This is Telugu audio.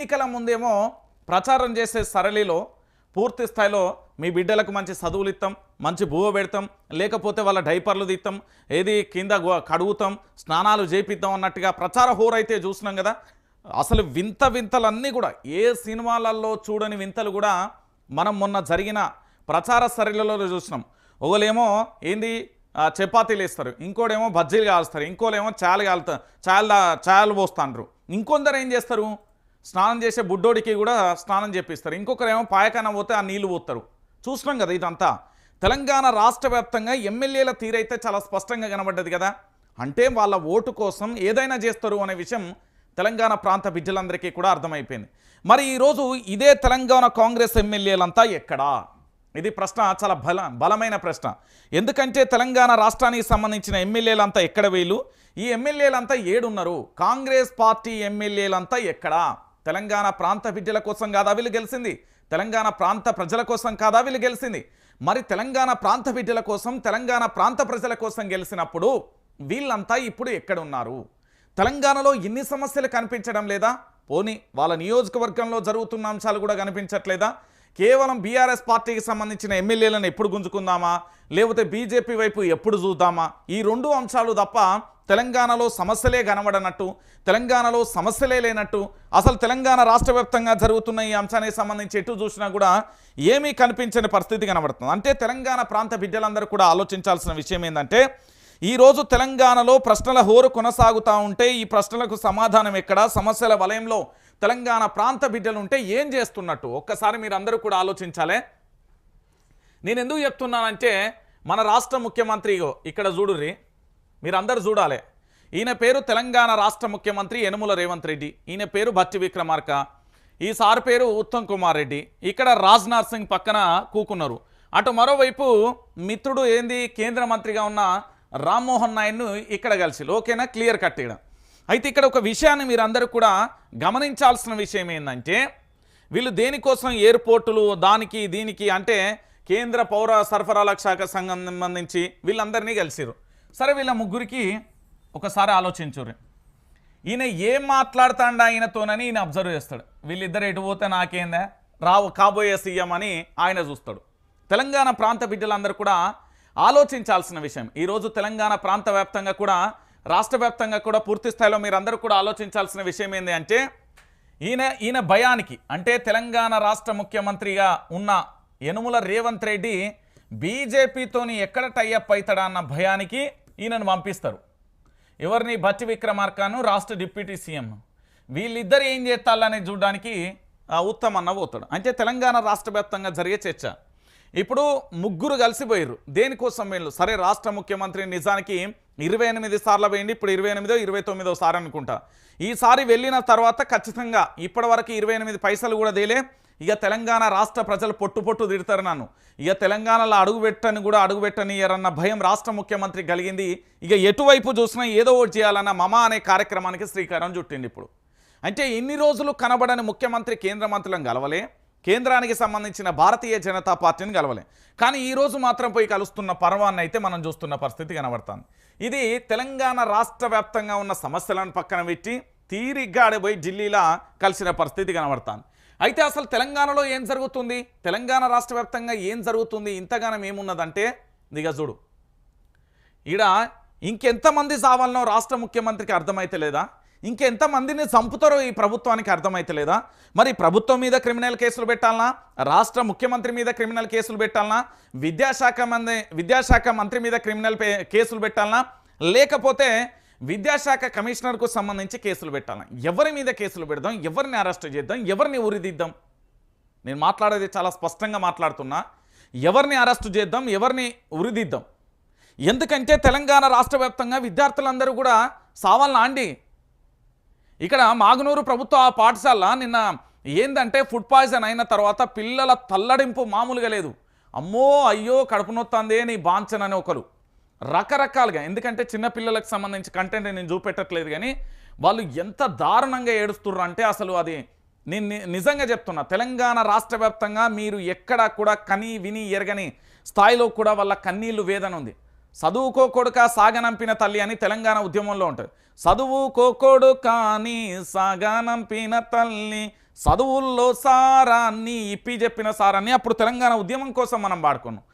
ఎన్నికల ముందేమో ప్రచారం చేసే సరళిలో పూర్తి స్థాయిలో మీ బిడ్డలకు మంచి చదువులు ఇస్తాం మంచి బువ్వ పెడతాం లేకపోతే వాళ్ళ డైపర్లు తీస్తాం ఏది కింద కడుగుతాం స్నానాలు చేపిద్దాం అన్నట్టుగా ప్రచార హోర్ అయితే చూసినాం కదా. అసలు వింత వింతలన్నీ కూడా ఏ సినిమాలలో చూడని వింతలు కూడా మనం మొన్న జరిగిన ప్రచార సరళిలో చూసినాం. ఒకలేమో ఏంది చపాతీలు వేస్తారు ఇంకోడేమో బజ్జీలు కాలుస్తారు ఇంకోలేమో చాలు కాలుతా చాలు చాలు పోస్తాండ్రు. ఇంకొందరు ఏం చేస్తారు? స్నానం చేసే బుడ్డోడికి కూడా స్నానం చేపిస్తారు. ఇంకొకరేమో పాయకాన పోతే ఆ నీళ్ళు పోతారు చూసినాం కదా ఇదంతా. తెలంగాణ రాష్ట్ర వ్యాప్తంగా ఎమ్మెల్యేల తీరైతే చాలా స్పష్టంగా కనబడ్డది కదా. అంటే వాళ్ళ ఓటు కోసం ఏదైనా చేస్తారు అనే విషయం తెలంగాణ ప్రాంత బిడ్డలందరికీ కూడా అర్థమైపోయింది. మరి ఈరోజు ఇదే తెలంగాణ కాంగ్రెస్ ఎమ్మెల్యేలంతా ఎక్కడా? ఇది ప్రశ్న చాలా బల బలమైన ప్రశ్న. ఎందుకంటే తెలంగాణ రాష్ట్రానికి సంబంధించిన ఎమ్మెల్యేలంతా ఎక్కడ వీళ్ళు? ఈ ఎమ్మెల్యేలంతా ఏడున్నారు. కాంగ్రెస్ పార్టీ ఎమ్మెల్యేలంతా ఎక్కడా? తెలంగాణ ప్రాంత బిడ్డల కోసం కాదా వీళ్ళు గెలిచింది తెలంగాణ ప్రాంత ప్రజల కోసం కాదా వీళ్ళు గెలిచింది మరి తెలంగాణ ప్రాంత బిడ్డల కోసం తెలంగాణ ప్రాంత ప్రజల కోసం గెలిచినప్పుడు వీళ్ళంతా ఇప్పుడు ఎక్కడున్నారు? తెలంగాణలో ఇన్ని సమస్యలు కనిపించడం లేదా? పోనీ వాళ్ళ నియోజకవర్గంలో జరుగుతున్న అంశాలు కూడా కనిపించట్లేదా? కేవలం బీఆర్ఎస్ పార్టీకి సంబంధించిన ఎమ్మెల్యేలను ఎప్పుడు గుంజుకుందామా? లేకపోతే బీజేపీ వైపు ఎప్పుడు చూద్దామా? ఈ రెండు అంశాలు తప్ప తెలంగాణలో సమస్యలే కనబడనట్టు తెలంగాణలో సమస్యలే లేనట్టు అసలు తెలంగాణ రాష్ట్ర వ్యాప్తంగా జరుగుతున్న ఈ అంశానికి సంబంధించి ఎటు చూసినా కూడా ఏమీ కనిపించని పరిస్థితి కనబడుతుంది. అంటే తెలంగాణ ప్రాంత బిడ్డలందరూ కూడా ఆలోచించాల్సిన విషయం ఏంటంటే ఈరోజు తెలంగాణలో ప్రశ్నల హోరు కొనసాగుతూ ఉంటే ఈ ప్రశ్నలకు సమాధానం ఎక్కడ? సమస్యల వలయంలో తెలంగాణ ప్రాంత బిడ్డలు ఉంటే ఏం చేస్తున్నట్టు? ఒక్కసారి మీరు అందరూ కూడా ఆలోచించాలే. నేను ఎందుకు చెప్తున్నానంటే మన రాష్ట్ర ముఖ్యమంత్రి ఇక్కడ చూడుర్రి. మీరందరూ చూడాలి. ఈయన పేరు తెలంగాణ రాష్ట్ర ముఖ్యమంత్రి యనుమల రేవంత్ రెడ్డి ఈయన పేరు భట్టి విక్రమార్క ఈ సార్ పేరు ఉత్తమ్ కుమార్ రెడ్డి. ఇక్కడ రాజ్నాథ్ సింగ్ పక్కన కూకున్నారు. అటు మరోవైపు మిత్రుడు ఏంది కేంద్ర మంత్రిగా ఉన్న రామ్మోహన్ నాయుడును ఇక్కడ కలిసి ఓకేనా? క్లియర్ కట్ ఇక్కడ అయితే ఇక్కడ ఒక విషయాన్ని మీరందరూ కూడా గమనించాల్సిన విషయం ఏంటంటే వీళ్ళు దేనికోసం ఎయిర్పోర్టులు దానికి దీనికి అంటే కేంద్ర పౌర సరఫరాల శాఖ సంఘం సంబంధించి వీళ్ళందరినీ కలిసిరు. సరే వీళ్ళ ముగ్గురికి ఒకసారి ఆలోచించుర్రి. ఈయన ఏం మాట్లాడుతాడా ఆయనతోనని ఈయన అబ్జర్వ్ చేస్తాడు. వీళ్ళిద్దరు ఎటు పోతే నాకేందా? రావు కాబోయే సీఎం అని ఆయన చూస్తాడు. తెలంగాణ ప్రాంత బిడ్డలందరూ కూడా ఆలోచించాల్సిన విషయం. ఈరోజు తెలంగాణ ప్రాంత వ్యాప్తంగా కూడా రాష్ట్ర వ్యాప్తంగా కూడా పూర్తి స్థాయిలో మీరందరూ కూడా ఆలోచించాల్సిన విషయం ఏంటి అంటే ఈయన ఈయన భయానికి అంటే తెలంగాణ రాష్ట్ర ముఖ్యమంత్రిగా ఉన్న యనుముల రేవంత్ రెడ్డి బీజేపీతోని ఎక్కడ టైఅప్ అవుతాడా అన్న భయానికి ఈయనను పంపిస్తారు. ఎవరిని? భట్టి విక్రమార్కను రాష్ట్ర డిప్యూటీ సీఎం. వీళ్ళిద్దరు ఏం చేస్తాలని చూడడానికి ఆ, ఉత్తమ్ అన్న పోతాడు. అంటే తెలంగాణ రాష్ట్ర వ్యాప్తంగా జరిగే చర్చ. ఇప్పుడు ముగ్గురు కలిసిపోయారు దేనికోసం వీళ్ళు? సరే రాష్ట్ర ముఖ్యమంత్రి నిజానికి ఇరవై ఎనిమిది సార్లు పోయింది ఇప్పుడు ఇరవై ఎనిమిదో ఇరవై తొమ్మిదో సార్ అనుకుంటా. ఈసారి వెళ్ళిన తర్వాత ఖచ్చితంగా ఇప్పటివరకు ఇరవై ఎనిమిది పైసలు కూడా తేలే. ఇక తెలంగాణ రాష్ట్ర ప్రజలు పొట్టు పొట్టు తిడతారు నన్ను. ఇక తెలంగాణలో అడుగుపెట్టని కూడా అడుగుపెట్టనియరన్న భయం రాష్ట్ర ముఖ్యమంత్రి కలిగింది. ఇక ఎటువైపు చూసినా ఏదో ఒకటి చేయాలన్న మమ అనే కార్యక్రమానికి శ్రీకారం చుట్టింది ఇప్పుడు. అంటే ఇన్ని రోజులు కనబడని ముఖ్యమంత్రి కేంద్ర మంత్రులను కలవలే. కేంద్రానికి సంబంధించిన భారతీయ జనతా పార్టీని కలవలే. కానీ ఈ రోజు మాత్రం పోయి కలుస్తున్న పర్వాన్ని అయితే మనం చూస్తున్న పరిస్థితి కనబడుతుంది. ఇది తెలంగాణ రాష్ట్ర ఉన్న సమస్యలను పక్కన పెట్టి తీరిగ్గా ఆడిపోయి ఢిల్లీలో కలిసిన పరిస్థితి కనబడుతుంది. అయితే అసలు తెలంగాణలో ఏం జరుగుతుంది? తెలంగాణ రాష్ట్ర వ్యాప్తంగా ఏం జరుగుతుంది? ఇంతగానం ఏమున్నదంటే దిగ చూడు. ఈడ ఇంకెంతమంది సావాలనో రాష్ట్ర ముఖ్యమంత్రికి అర్థమైతే లేదా? ఇంకెంతమందిని చంపుతారో ఈ ప్రభుత్వానికి అర్థమైతలేదా మరి ప్రభుత్వం మీద క్రిమినల్ కేసులు పెట్టాలనా? రాష్ట్ర ముఖ్యమంత్రి మీద క్రిమినల్ కేసులు పెట్టాలనా? విద్యాశాఖ మంది విద్యాశాఖ మంత్రి మీద క్రిమినల్ పే- కేసులు పెట్టాలనా? లేకపోతే విద్యాశాఖ కమిషనర్కు సంబంధించి కేసులు పెట్టాలి. ఎవరి మీద కేసులు పెడదాం ఎవరిని అరెస్ట్ చేద్దాం ఎవరిని ఉరిదిద్దాం? నేను మాట్లాడేది చాలా స్పష్టంగా మాట్లాడుతున్నా. ఎవరిని అరెస్ట్ చేద్దాం ఎవరిని ఉరిదిద్దాం? ఎందుకంటే తెలంగాణ రాష్ట్ర వ్యాప్తంగా విద్యార్థులందరూ కూడా సావాలనా అండి ఇక్కడ మాగునూరు ప్రభుత్వ పాఠశాల నిన్న ఏందంటే ఫుడ్ పాయిజన్ అయిన తర్వాత పిల్లల తల్లడింపు మామూలుగా లేదు. అమ్మో అయ్యో కడుపు నొత్తందే నీ బాంచన్ అని ఒకరు. రకరకాలుగా. ఎందుకంటే చిన్నపిల్లలకు సంబంధించి కంటెంట్ నేను చూపెట్టట్లేదు కానీ వాళ్ళు ఎంత దారుణంగా ఏడుస్తుర్రు అంటే అసలు అది నేను ని- నిజంగా చెప్తున్నా. తెలంగాణ రాష్ట్ర వ్యాప్తంగా మీరు ఎక్కడ కూడా కని విని ఎరగని స్థాయిలో కూడా వాళ్ళ కన్నీళ్ళు వేదన ఉంది. చదువుకో కొడుక సాగనంపిన తల్లి అని తెలంగాణ ఉద్యమంలో ఉంటుంది. చదువుకో కొడుక అని సాగనంపిన తల్లి చదువుల్లో సారాన్ని ఇప్పి చెప్పిన సారాన్ని అప్పుడు తెలంగాణ ఉద్యమం కోసం మనం వాడుకున్నాం.